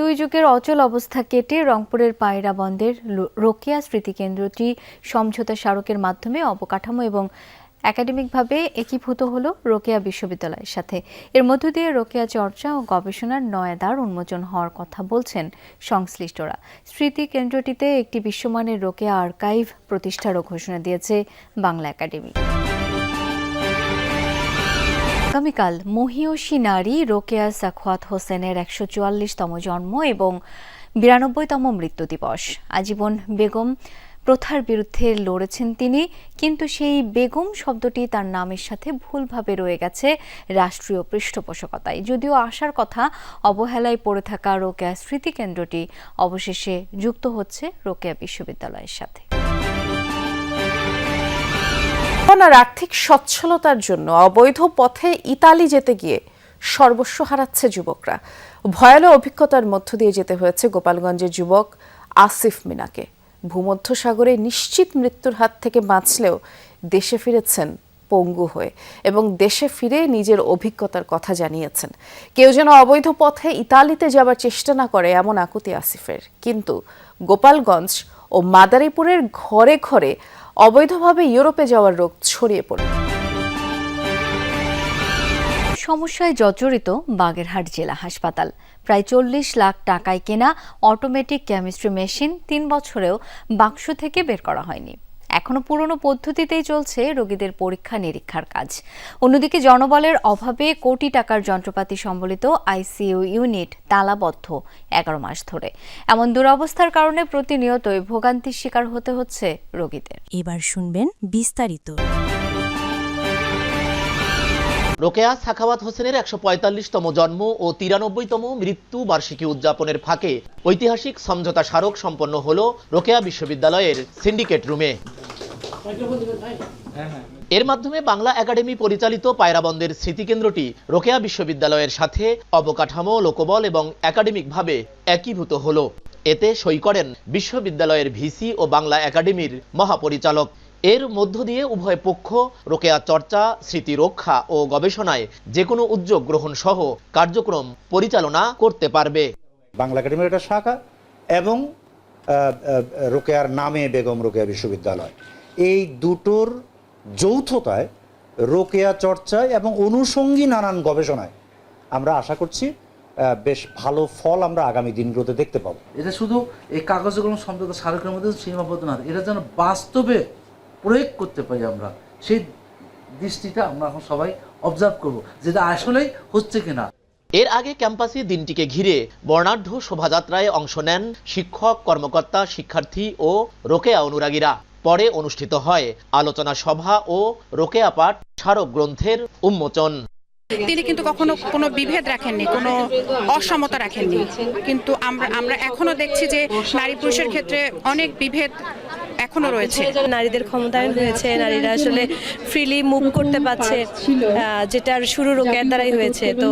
দুই যুগের অচল অবস্থা কেটে রংপুরের পায়রা বন্দরের রোকেয়া স্মৃতিকেন্দ্রটি সমঝোতা স্মারকের মাধ্যমে অবকাঠামো এবং একাডেমিকভাবে একীভূত হল রোকেয়া বিশ্ববিদ্যালয়ের সাথে। এর মধ্য দিয়ে রোকেয়া চর্চা ও গবেষণার নয়া দ্বার উন্মোচন হওয়ার কথা বলছেন সংশ্লিষ্টরা। স্মৃতি কেন্দ্রটিতে একটি বিশ্বমানের রোকেয়া আর্কাইভ প্রতিষ্ঠারও ঘোষণা দিয়েছে বাংলা একাডেমি। আগামীকাল মহিয়সী নারী রোকেয়া সাখওয়াত হোসেনের একশো চুয়াল্লিশতম জন্ম এবং বিরানব্বইতম মৃত্যু দিবস। আজীবন বেগম প্রথার বিরুদ্ধে লড়েছেন তিনি, কিন্তু সেই বেগম শব্দটি তার নামের সাথে ভুলভাবে রয়ে গেছে রাষ্ট্রীয় পৃষ্ঠপোষকতায়। যদিও আসার কথা, অবহেলায় পড়ে থাকা রোকেয়া স্মৃতিকেন্দ্রটি অবশেষে যুক্ত হচ্ছে রোকেয়া বিশ্ববিদ্যালয়ের সাথে। আর আর্থিক সচ্ছলতার জন্য অবৈধ পথে ইতালি যেতে গিয়ে সর্বস্ব হারাচ্ছে যুবকরা। ভয়ানক অভিজ্ঞতার মধ্য দিয়ে যেতে হয়েছে গোপালগঞ্জের যুবক আসিফ মিনাকে। ভূমধ্যসাগরে নিশ্চিত মৃত্যুর হাত থেকে বাঁচলেও দেশে ফিরেছেন পঙ্গু হয়ে এবং দেশে ফিরে নিজের অভিজ্ঞতার কথা জানিয়েছেন। কেউ যেন অবৈধ পথে ইতালিতে যাবার চেষ্টা না করে এমন আকুতি আসিফের। কিন্তু গোপালগঞ্জ ও মাদারীপুরের ঘরে ঘরে অবৈধভাবে ইউরোপে যাওয়ার রোগ ছড়িয়ে পড়ে সমস্যায় জর্জরিত বাগেরহাট জেলা হাসপাতাল। প্রায় চল্লিশ লাখ টাকায় কেনা অটোমেটিক কেমিস্ট্রি মেশিন তিন বছরেও বাক্স থেকে বের করা হয়নি। এখনও পুরনো পদ্ধতিতেই চলছে রোগীদের পরীক্ষা নিরীক্ষার কাজ। অন্যদিকে জনবলের অভাবে কোটি টাকার যন্ত্রপাতি সম্বলিত আইসিইউ ইউনিট তালাবদ্ধ এগারো মাস ধরে। এমন দুরবস্থার কারণে প্রতিনিয়তই ভোগান্তির শিকার হতে হচ্ছে রোগীদের। এবার শুনবেন বিস্তারিত। রোকেয়া সাখাওয়াত হোসেনের একশো পঁয়তাল্লিশতম জন্ম ও তিরানব্বইতম মৃত্যু বার্ষিকী উদযাপনের ফাঁকে ঐতিহাসিক সমঝোতা স্মারক সম্পন্ন হল রোকেয়া বিশ্ববিদ্যালয়ের সিন্ডিকেট রুমে। এর মাধ্যমে বাংলা একাডেমি পরিচালিত পায়রাবন্দের স্মৃতিকেন্দ্রটি রোকেয়া বিশ্ববিদ্যালয়ের সাথে অবকাঠামো, লোকবল এবং একাডেমিকভাবে একীভূত হল। এতে সই করেন বিশ্ববিদ্যালয়ের ভিসি ও বাংলা একাডেমির মহাপরিচালক। এর মধ্য দিয়ে উভয় পক্ষ রোকেয়া চর্চা স্মৃতি রক্ষা ও গবেষণায় যে কোনো উদ্যোগ গ্রহণ সহ কার্যক্রম পরিচালনা করতে পারবে। বাংলা একাডেমির একটা শাখা এবং রোকেয়ার নামে বেগম রোকেয়া বিশ্ববিদ্যালয়। এই দুটোর যৌথতায় রোকেয়া চর্চায় এবং অনুষঙ্গী নানান গবেষণায় আমরা আশা করছি বেশ ভালো ফল আমরা আগামী দিনগুলোতে দেখতে পাবো। এটা শুধু এই কাগজে কলম সম্পর্ক স্মারকের মধ্যে সীমাবদ্ধ না এটা যেন বাস্তবে প্রয়োগ করতে পারি আমরা। সেই দৃষ্টিটা আমরা এখন সবাই অবজার্ভ করব যেটা আসলেই হচ্ছে কিনা। এর আগে ক্যাম্পাসে দিনটিকে ঘিরে বর্ণাঢ্য শোভাযাত্রায় অংশ নেন শিক্ষক, কর্মকর্তা, শিক্ষার্থী ও রোকেয়া অনুরাগীরা। পরে অনুষ্ঠিত হয় আলোচনা সভা ও রোকেয়া পাঠ স্মারক গ্রন্থের উন্মোচন। তিনি কিন্তু কখনো কোনো বিভেদ রাখেননি কোনো অসমতা রাখেননি। কিন্তু আমরা আমরা এখনও দেখছি যে নারী পুরুষের ক্ষেত্রে অনেক বিভেদ এখনও রয়েছে। নারীদের ক্ষমতায়ন হয়েছে নারীরা আসলে ফ্রিলি মুভ করতে পারছে যেটার শুরু রোকেয়ার দ্বারাই হয়েছে। তো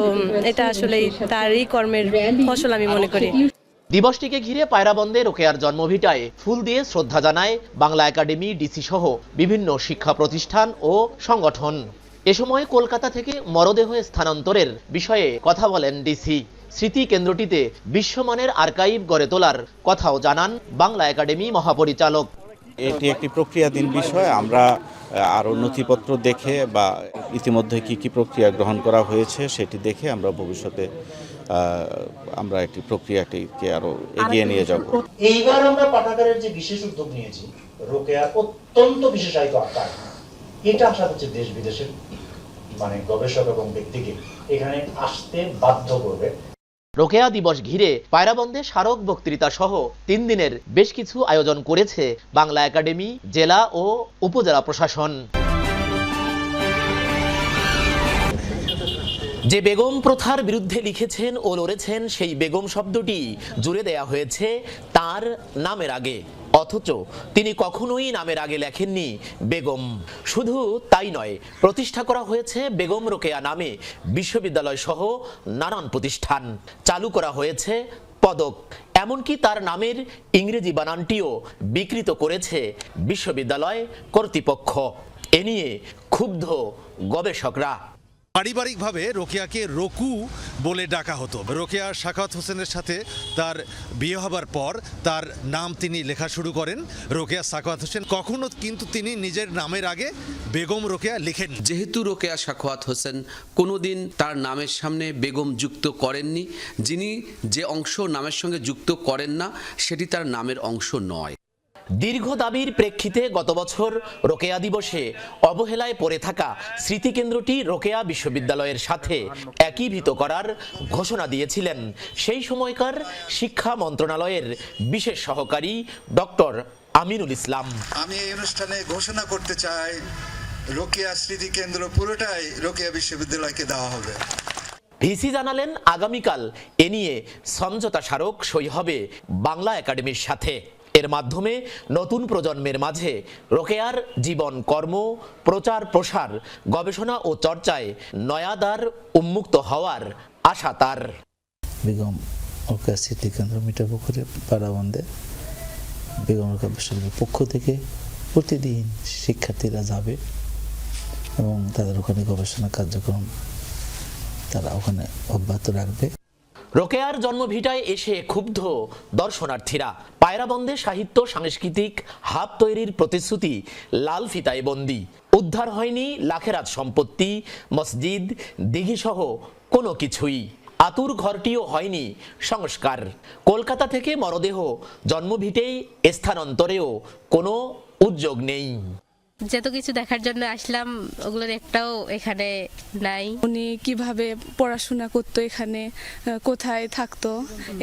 এটা আসলে তারই কর্মের ফসল আমি মনে করি। দিবসটিকে ঘিরে পায়রাবন্দে রোকেয়ার জন্মভিটায় ফুল দিয়ে শ্রদ্ধা জানায় বাংলা একাডেমি ডিসি সহ বিভিন্ন শিক্ষা প্রতিষ্ঠান ও সংগঠন। এ সময় কলকাতা থেকে মরদেহ স্থানান্তরের বিষয়ে কথা বলেন ডিসি। স্মৃতি কেন্দ্রটিতে বিশ্বমানের আর্কাইভ গড়ে তোলার কথাও জানান বাংলা একাডেমি মহাপরিচালক। এটি একটি প্রক্রিয়াধীন বিষয়। আমরা আরও নথিপত্র দেখে বা ইতিমধ্যে কি কি প্রক্রিয়া গ্রহণ করা হয়েছে সেটি দেখে আমরা ভবিষ্যতে আমরা একটি প্রক্রিয়াটিকে আরও এগিয়ে নিয়ে যাব। এইবার আমরা পাঠাগারের যে বিশেষ উদ্যোগ নিয়েছি রোকেয়ার অত্যন্ত বিশেষায়িত আকার। এটা আশা করছি দেশ বিদেশের মানে গবেষক এবং ব্যক্তিকে এখানে আসতে বাধ্য করবে। রোকেয়া দিবস ঘিরে পায়রাবন্দে স্মারক বক্তৃতা সহ তিন দিনের বেশ কিছু আয়োজন করেছে বাংলা একাডেমি, জেলা ও উপজেলা প্রশাসন। যে বেগম প্রথার বিরুদ্ধে লিখেছেন ও লড়েছেন সেই বেগম শব্দটি জুড়ে দেয়া হয়েছে তার নামের আগে। অথচ তিনি কখনোই নামের আগে লেখেননি বেগম। শুধু তাই নয়, প্রতিষ্ঠা করা হয়েছে বেগম রোকেয়া নামে বিশ্ববিদ্যালয় সহ নানান প্রতিষ্ঠান। চালু করা হয়েছে পদক। এমনকি তার নামের ইংরেজি বানানটিও বিকৃত করেছে বিশ্ববিদ্যালয় কর্তৃপক্ষ। এ নিয়ে ক্ষুব্ধ গবেষকরা। পারিবারিকভাবে রোকেয়াকে রকু বলে ডাকা হতো। রোকেয়া শাখাত হোসেনের সাথে তার বিয়ে হবার পর তার নাম তিনি লেখা শুরু করেন। রোকেয়া সাখাওয়াত হোসেন কখনো কিন্তু তিনি নিজের নামের আগে বেগম রোকেয়া লিখেন। যেহেতু রোকেয়া সাখোয়াত হোসেন কোনোদিন তার নামের সামনে বেগম যুক্ত করেননি, যিনি যে অংশ নামের সঙ্গে যুক্ত করেন না, সেটি তার নামের অংশ নয়। দীর্ঘ দাবির প্রেক্ষিতে গত বছর রোকেয়া দিবসে অবহেলায় পড়ে থাকা স্মৃতিকেন্দ্রটি রোকেয়া বিশ্ববিদ্যালয়ের সাথে একীভূত করার ঘোষণা দিয়েছিলেন। সেই সময়কার শিক্ষা মন্ত্রণালয়ের বিশেষ সহকারী ডক্টর আমিনুল ইসলাম। আমি এই অনুষ্ঠানে ঘোষণা করতে চাই রোকেয়া স্মৃতিকেন্দ্র পুরোটাই রোকেয়া বিশ্ববিদ্যালয়কে দেওয়া হবে। ভিসি জানালেন আগামীকাল এ নিয়ে সমঝোতা স্মারক সই হবে বাংলা একাডেমির সাথে। এর মাধ্যমে নতুন প্রজন্মের মাঝে রোকেয়ার জীবন কর্ম, প্রচার প্রসার, গবেষণা ও চর্চায় নয়াদার উন্মুক্ত হওয়ার আশা তার। বেগম রোকেয়া মিঠাপুকুরে পাড়াবন্দে বেগম রোকেয়া বিশ্ববিদ্যালয়ের পক্ষ থেকে প্রতিদিন শিক্ষার্থীরা যাবে এবং তাদের ওখানে গবেষণা কার্যক্রম তারা ওখানে অব্যাহত রাখবে। রোকেয়ার জন্মভিটায় এসে ক্ষুব্ধ দর্শনার্থীরা। পায়রাবন্দে সাহিত্য, সাংস্কৃতিক, হাব তৈরির প্রতিশ্রুতি, লাল ফিতায় বন্দি। উদ্ধার হয়নি লাখেরাত সম্পত্তি, মসজিদ, দিঘিসহ কোনো কিছুই। আতুর ঘরটিও হয়নি সংস্কার। কলকাতা থেকে মরদেহ, জন্মভিটেই স্থানান্তরেও কোনো উদ্যোগ নেই। যত কিছু দেখার জন্য আসলাম ওগুলোর একটাও এখানে নাই। উনি কীভাবে পড়াশোনা করতো এখানে কোথায় থাকতো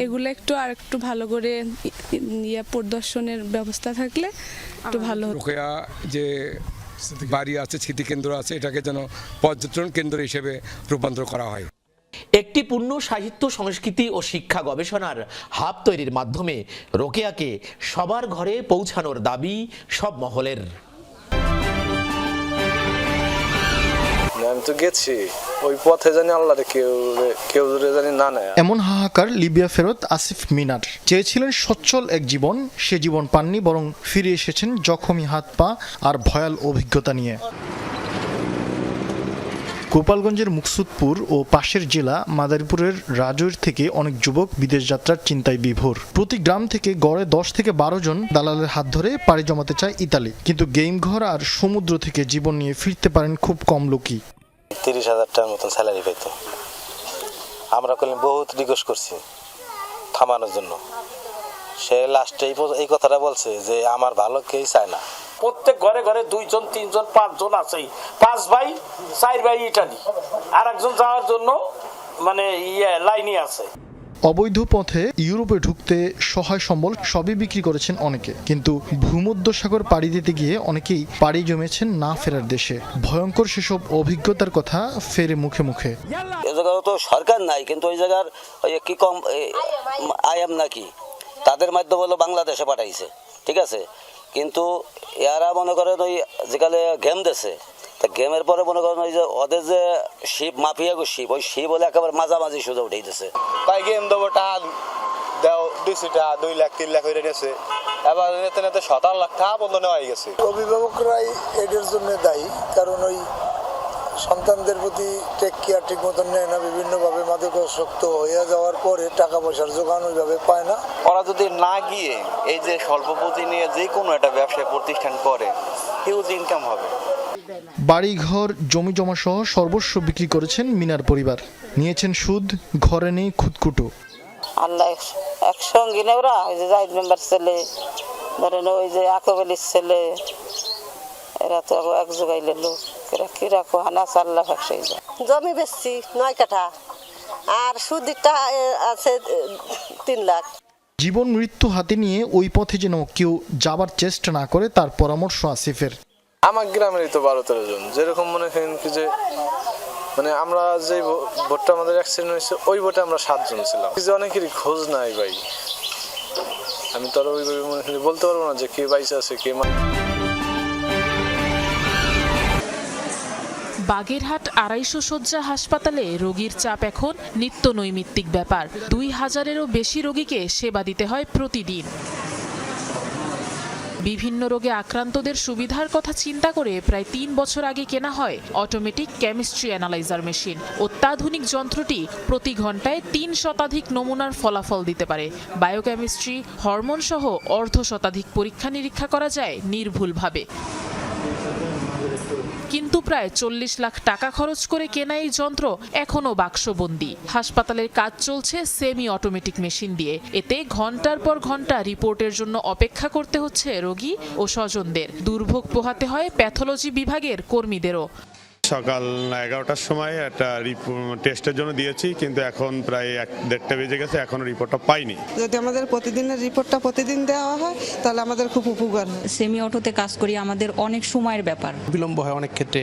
এগুলো একটু আর একটু ভালো করে ইয়া পরিদর্শনের ব্যবস্থা থাকলে একটু ভালো যে বাড়ি আছে স্মৃতিকেন্দ্র আছে এটাকে যেন পর্যটন কেন্দ্র হিসেবে রূপান্তর করা হয়। একটি পূর্ণ সাহিত্য সংস্কৃতি ও শিক্ষা গবেষণার হাব তৈরির মাধ্যমে রোকেয়াকে সবার ঘরে পৌঁছানোর দাবি সব মহলের। আমি তো গেছি। ওই পথে জানি আল্লাহ কেউ কেউ জানি না নেয়। এমন হাহাকার লিবিয়া ফেরত আসিফ মিনার। চেয়েছিলেন সচ্ছল এক জীবন, সে জীবন পাননি, বরং ফিরে এসেছেন জখমি হাত পা আর ভয়াল অভিজ্ঞতা নিয়ে। গোপালগঞ্জের মুকসুদপুর ও পাশের জেলা মাদারীপুরের রাজৈর থেকে অনেক যুবক বিদেশ যাত্রার চিন্তায় বিভোর। প্রতি গ্রাম থেকে গড়ে দশ থেকে বারো জন দালালের হাত ধরে পাড়ি জমাতে চায় ইতালি। কিন্তু গেম ঘর আর সমুদ্র থেকে জীবন নিয়ে ফিরতে পারেন খুব কম লোকই। তিরিশ হাজার টাকার মতন স্যালারি পাইতো। আমরা করলাম বহুত রিকোয়েস্ট করছি থামানোর জন্য। সে লাস্টে এই কথাটা বলছে যে, আমার ভালো কেউ চায় না। প্রত্যেক ঘরে ঘরে দুইজন, তিনজন, পাঁচজন আছে পাঁচ ভাই, চার ভাই ইটালি। আর একজন যাওয়ার জন্য মানে ইয়ে লাইনে আছে। অবৈধ পথে ইউরোপে ঢুকতে সহায় সম্বল সবই বিক্রি করেছেন অনেকে। কিন্তু ভূমধ্যসাগর পাড়ি দিতে গিয়ে অনেকেই পাড়ি জমেছেন না ফেরার দেশে। ভয়ঙ্কর সেসব অভিজ্ঞতার কথা ফেরে মুখে মুখে। তো সরকার নাই, কিন্তু ওই জায়গার কি কম আইএম নাকি? তাদের মাধ্যমে হলো বাংলাদেশে পাঠাইছে, ঠিক আছে? কিন্তু এরা মনে করেন ওই যেখানে গেম দেশে গেমের পরে মনে করেন ওই যে ওদের যে শিপ মাফিয়া গো শিপ ওই শিপ বলে একেবারে মাঝামাঝি সোজা উঠে দিতেছে। তাই গেম দেবো টাকা দেও দুইশো টাকা দুই লাখ তিন লাখ হয়ে গেছে। এবার নেতে নেতে সতেরো লাখ টাকা বন্ধ নেওয়া হয়ে গেছে। অভিভাবকরাই এদের জন্য দায়ী কারণ ওই সন্তানদের প্রতি টেক কেয়ার ঠিক মতন নেয় না বিভিন্নভাবে মাদকাসক্ত হয়ে যাওয়ার পরে টাকা পয়সার যোগান ওইভাবে পায় না। ওরা যদি না গিয়ে এই যে স্বল্প পুঁজি নিয়ে যে কোনো একটা ব্যবসায় প্রতিষ্ঠান করে হিউজ ইনকাম হবে। বাড়িঘর জমি জমা সহ সর্বস্ব বিক্রি করেছেন মিনার পরিবার। নিয়েছেন সুদ ঘরে নেই খুদকুটো আল্লাহ একসঙ্গে না ওরা ওই যে জাহিদ মেম্বার ছেলে ধরেন ওই যে আকবলির ছেলে এরা তো এক জোগাইলে লোক। এরা কি রাখো হানা চাল্লা ব্যবসায়ী জমি বেচছি নয় কাঠা। আর সুদিকটা আছে তিন লাখ। জীবন মৃত্যু হাতে নিয়ে ওই পথে যেন কেউ যাবার চেষ্টা না করে তার পরামর্শ আসিফের। আমার গ্রামেরই তো বারো তেরো জন। যেরকম মনে করেন কি যে মানে আমরা যে ভোটটা আমাদের অ্যাক্সিডেন্ট হয়েছে, ওই ভোটে আমরা সাতজন ছিলাম। যে অনেকেরই খোঁজ নাই ভাই। আমি তো আর ওইভাবে মনে করি, বলতে পারব না যে কে বাইসে আছে, কে মা- বাগেরহাট আড়াইশো শয্যা হাসপাতালে রোগীর চাপ এখন নিত্য নৈমিত্তিক ব্যাপার। দুই হাজারেরও বেশি রোগীকে সেবা দিতে হয় প্রতিদিন। বিভিন্ন রোগে আক্রান্তদের সুবিধার কথা চিন্তা করে প্রায় তিন বছর আগে কেনা হয় অটোমেটিক কেমিস্ট্রি অ্যানালাইজার মেশিন অত্যাধুনিক যন্ত্রটি প্রতি ঘন্টায় তিন শতাধিক নমুনার ফলাফল দিতে পারে। বায়োকেমিস্ট্রি হরমোন সহ অর্ধ শতাধিক পরীক্ষা নিরীক্ষা করা যায় নির্ভুলভাবে। কিন্তু প্রায় চল্লিশ লাখ টাকা খরচ করে কেনা এই যন্ত্র এখনও বাক্সবন্দি। হাসপাতালের কাজ চলছে সেমি অটোমেটিক মেশিন দিয়ে। এতে ঘণ্টার পর ঘণ্টা রিপোর্টের জন্য অপেক্ষা করতে হচ্ছে রোগী ও স্বজনদের। দুর্ভোগ পোহাতে হয় প্যাথোলজি বিভাগের কর্মীদেরও। সকাল এগারোটার সময় একটা টেস্টের জন্য দিয়েছি কিন্তু এখন প্রায় এক দেড়টা বেজে গেছে এখনও রিপোর্টটা পাইনি। যদি আমাদের প্রতিদিনের রিপোর্টটা প্রতিদিন দেওয়া হয় তাহলে আমাদের খুব উপকার হয়। সেমি অটোতে কাজ করি আমাদের অনেক সময়ের ব্যাপার। বিলম্ব হয় অনেক ক্ষেত্রে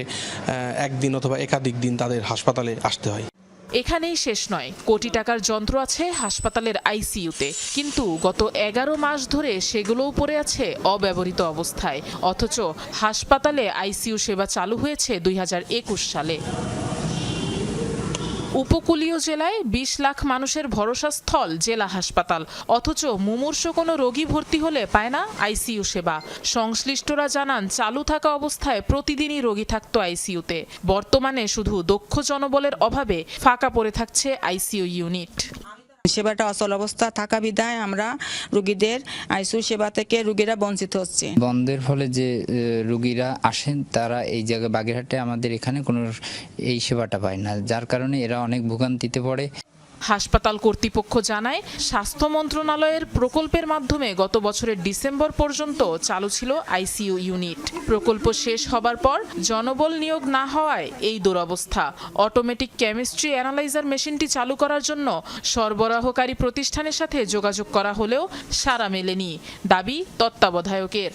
একদিন অথবা একাধিক দিন তাদের হাসপাতালে আসতে হয়। এখানেই শেষ নয়। কোটি টাকার যন্ত্র আছে হাসপাতালের আইসিইউতে। কিন্তু গত এগারো মাস ধরে সেগুলোও পড়ে আছে অব্যবহৃত অবস্থায়। অথচ হাসপাতালে আইসিইউ সেবা চালু হয়েছে দুই হাজার একুশ সালে। উপকূলীয় জেলায় বিশ লাখ মানুষের ভরসা স্থল জেলা হাসপাতাল। অথচ মুমূর্ষ কোনো রোগী ভর্তি হলে পায় না আইসিইউ সেবা। সংশ্লিষ্টরা জানান, চালু থাকা অবস্থায় প্রতিদিনই রোগী থাকত আইসিইউতে। বর্তমানে শুধু দক্ষ জনবলের অভাবে ফাঁকা পড়ে থাকছে আইসিইউ ইউনিট। সেবাটা অচল অবস্থা থাকা বিধায় আমরা রুগীদের আইসু সেবা থেকে রুগীরা বঞ্চিত হচ্ছে। বন্ধের ফলে যে রুগীরা আসেন, তারা এই জায়গায় বাগেরহাটে আমাদের এখানে কোনো এই সেবাটা পায় না। যার কারণে এরা অনেক ভোগান্তিতে পড়ে। হাসপাতাল কর্তৃপক্ষ জানায়, স্বাস্থ্য মন্ত্রণালয়ের প্রকল্পের মাধ্যমে গত বছরের ডিসেম্বর পর্যন্ত চালু ছিল আইসিইউ ইউনিট। প্রকল্প শেষ হবার পর জনবল নিয়োগ না হওয়ায় এই দুরবস্থা। অটোমেটিক কেমিস্ট্রি অ্যানালাইজার মেশিনটি চালু করার জন্য সরবরাহকারী প্রতিষ্ঠানের সাথে যোগাযোগ করা হলেও সাড়া মেলেনি। দাবি তত্ত্বাবধায়কের।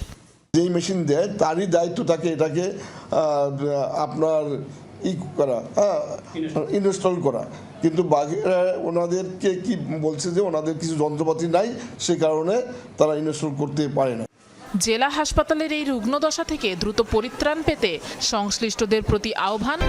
যেই মেশিন দেয়, তারই দায়িত্ব থাকে এটাকে আপনার ই করা হ্যাঁ ইনস্টল করা। কিন্তু বাকিরা ওনাদেরকে কি বলছে যে ওনাদের কিছু যন্ত্রপাতি নাই, সে কারণে তারা ইনস্টল করতে পারে না। জেলা হাসপাতালের এই রুগ্নদশা থেকে দ্রুত পরিত্রাণ পেতে সংশ্লিষ্টদের প্রতি আহ্বান।